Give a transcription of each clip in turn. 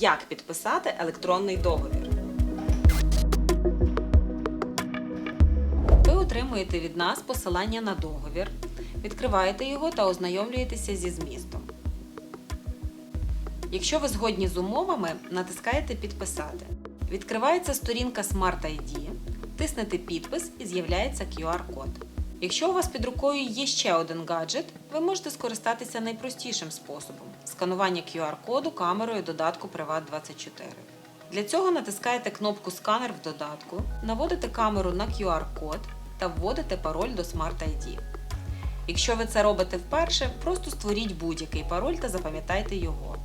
Як підписати електронний договір? Ви отримуєте від нас посилання на договір, відкриваєте його та ознайомлюєтеся зі змістом. Якщо ви згодні з умовами, натискаєте Підписати. Відкривається сторінка Smart ID, тиснете підпис і з'являється QR-код. Якщо у вас під рукою є ще один гаджет, ви можете скористатися найпростішим способом сканування QR-коду камерою додатку Privat24. Для цього натискаєте кнопку Сканер в додатку, наводите камеру на QR-код та вводите пароль до Smart ID. Якщо ви це робите вперше, просто створіть будь-який пароль та запам'ятайте його.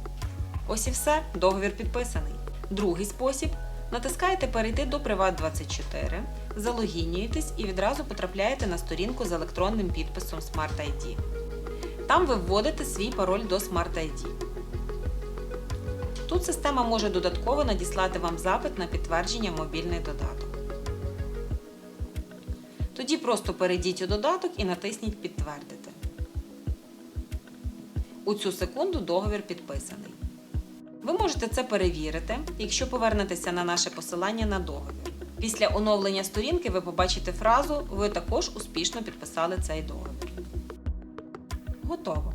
Ось і все, договір підписаний. Другий спосіб натискаєте Перейти до Privat24, залогінюєтесь і відразу потрапляєте на сторінку з електронним підписом Smart ID. Там ви вводите свій пароль до Smart ID. Тут система може додатково надіслати вам запит на підтвердження мобільний додаток. Тоді просто перейдіть у додаток і натисніть Підтвердити. У цю секунду договір підписаний. Ви можете це перевірити, якщо повернетеся на наше посилання на договір. Після оновлення сторінки ви побачите фразу Ви також успішно підписали цей договір. Готово.